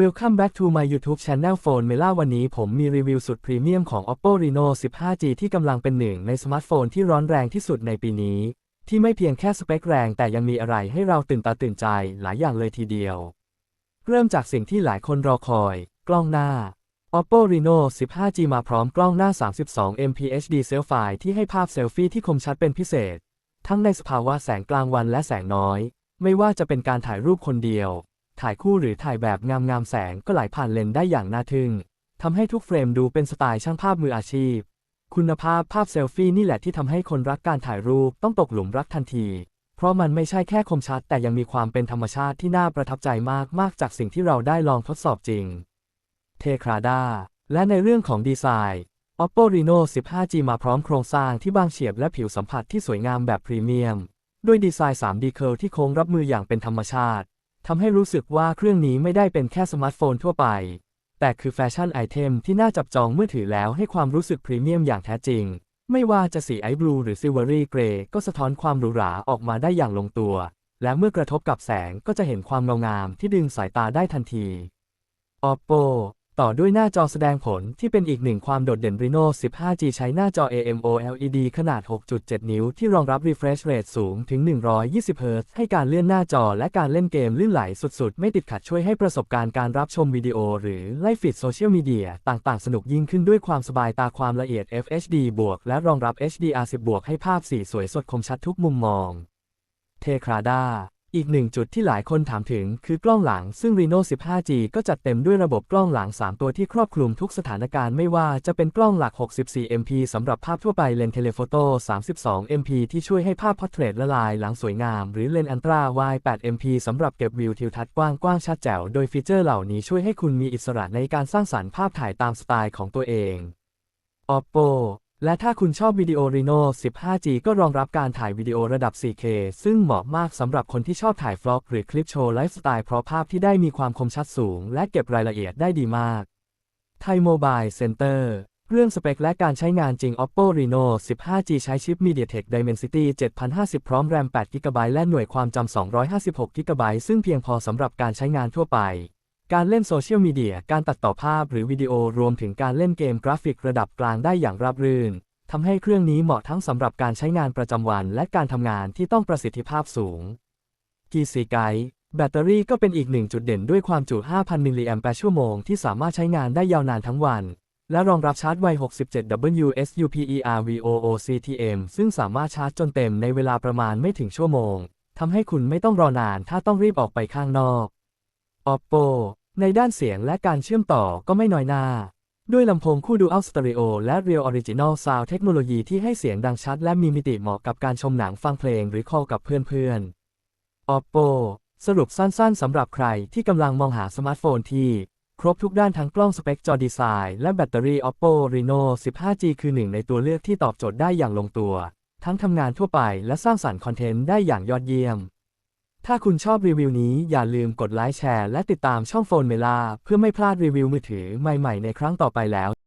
Welcome back to my YouTube channel Phone Mela วันนี้ผมมีรีวิวสุดพรีเมียมของ Oppo Reno 15G ที่กำลังเป็นหนึ่งในสมาร์ทโฟนที่ร้อนแรงที่สุดในปีนี้ ที่ไม่เพียงแค่สเปคแรงแต่ยังมีอะไรให้เราตื่นตาตื่นใจหลายอย่างเลยทีเดียว เริ่มจากสิ่งที่หลายคนรอคอย กล้องหน้า Oppo Reno 15G มาพร้อมกล้องหน้า 32 MP HD Selfie ที่ให้ภาพเซลฟี่ที่คมชัดเป็นพิเศษ ทั้งในสภาวะแสงกลางวันและแสงน้อย ไม่ว่าจะเป็นการถ่ายรูปคนเดียว ถ่ายคู่หรือถ่ายแบบงามๆแสงก็ไหลผ่านเลนส์ได้อย่างน่าทึ่งทำให้ทุกเฟรมดูเป็นสไตล์ช่างภาพมืออาชีพ คุณภาพภาพเซลฟี่นี่แหละที่ทำให้คนรักการถ่ายรูปต้องตกหลุมรักทันที เพราะมันไม่ใช่แค่คมชัด แต่ยังมีความเป็นธรรมชาติที่น่าประทับใจมากมากจากสิ่งที่เราได้ลองทดสอบจริง เทคราดาและในเรื่องของดีไซน์ Oppo Reno 15G มาพร้อมโครงสร้างที่บางเฉียบและผิวสัมผัสที่สวยงามแบบพรีเมียม ด้วยดีไซน์ 3D Curve ที่โค้งรับมืออย่างเป็นธรรมชาติ ทำให้รู้สึกว่าเครื่องนี้ไม่ได้เป็นแค่สมาร์ทโฟนทั่วไป แต่คือแฟชั่นไอเทมที่น่าจับจองเมื่อถือแล้วให้ความรู้สึกพรีเมียมอย่างแท้จริง ไม่ว่าจะสีไอบลูหรือซิลเวอรี่เกรย์ก็สะท้อนความหรูหราออกมาได้อย่างลงตัว และเมื่อกระทบกับแสงก็จะเห็นความเงางามที่ดึงสายตาได้ทันที Oppo ต่อด้วยหน้าจอแสดงผลที่เป็นอีกหนึ่งความโดดเด่น Reno 15G ใช้หน้าจอ AMOLED ขนาด 6.7 นิ้ว ที่รองรับ refresh rate สูงถึง 120 Hz ให้การเลื่อนหน้าจอและการเล่นเกมลื่นไหลสุดๆ ไม่ติดขัดช่วยให้ประสบการณ์การรับชมวิดีโอ หรือไล่ฟีดโซเชียลมีเดียต่างๆ สนุกยิ่งขึ้นด้วยความสบายตาความละเอียด FHD บวกและรองรับ HDR10 บวกให้ภาพสีสวยสดคมชัดทุกมุมมอง เทคราดา อีกหนึ่งจุดที่หลายคนถามถึงคือกล้องหลัง ซึ่ง Reno 15G ก็จัดเต็มด้วยระบบกล้องหลัง 3 ตัวที่ครอบคลุมทุกสถานการณ์ไม่ว่าจะเป็นกล้องหลัก 64 MP สำหรับภาพทั่วไปเลนเทเลโฟโต้ 32 MP ที่ช่วยให้ภาพพอร์เทรตละลายหลังสวยงาม หรือเลนอันตรา Wide 8 MP สำหรับเก็บวิวทิวทัศน์กว้างๆชัดแจ๋ว โดยฟีเจอร์เหล่านี้ช่วยให้คุณมีอิสระในการสร้างสรรค์ภาพถ่ายตามสไตล์ของตัวเอง Oppo และถ้าคุณชอบวิดีโอ Reno 15G ก็รองรับการถ่ายวิดีโอระดับ 4K ซึ่งเหมาะมากสำหรับคนที่ชอบถ่ายฟล็อกหรือคลิปโชว์ไลฟ์สไตล์เพราะภาพที่ได้มีความคมชัดสูง และเก็บรายละเอียดได้ดีมาก ไทยโมบายเซ็นเตอร์เรื่องสเปคและการใช้งานจริง Oppo Reno 15G ใช้ชิป MediaTek Dimensity 7050 พร้อม RAM 8GB และหน่วยความจำ 256GB ซึ่งเพียงพอสำหรับการใช้งานทั่วไป การเล่นโซเชียลมีเดีย การตัดต่อภาพหรือวิดีโอรวมถึงการเล่นเกมกราฟิกระดับกลางได้อย่างราบรื่นทำให้เครื่องนี้เหมาะทั้งสำหรับการใช้งานประจำวัน และการทำงานที่ต้องประสิทธิภาพสูงกีซีไกแบตเตอรี่ก็เป็นอีกหนึ่งจุดเด่นด้วยความจุ 5,000 มิลลิแอมแปร์ชั่วโมงที่สามารถใช้งานได้ยาวนานทั้งวัน และรองรับชาร์จไว 67W SUPERVOOCTM ซึ่งสามารถชาร์จจนเต็มในเวลาประมาณไม่ถึงชั่วโมงทำให้คุณไม่ต้องรอนานถ้าต้องรีบออกไปข้างนอก Oppo ในด้านเสียงและการเชื่อมต่อก็ไม่น้อยหน้า ด้วยลำโพงคู่ Dual Stereo และ Real Original Sound เทคโนโลยีที่ให้เสียงดังชัดและมีมิติเหมาะกับการชมหนังฟังเพลงหรือคอลกับเพื่อนๆ Oppo สรุปสั้นๆสำหรับใครที่กำลังมองหาสมาร์ทโฟนที่ ครบทุกด้านทั้งกล้องสเปคจอดีไซน์และแบตเตอรี่ Oppo Reno 15G คือหนึ่งในตัวเลือกที่ตอบโจทย์ได้อย่างลงตัว ทั้งทำงานทั่วไปและสร้างสรรค์คอนเทนต์ได้อย่างยอดเยี่ยม ถ้าคุณชอบรีวิวนี้อย่าลืมกดไลค์แชร์และติดตามช่องโฟนเมล่าเพื่อไม่พลาดรีวิวมือถือใหม่ๆในครั้งต่อไปแล้ว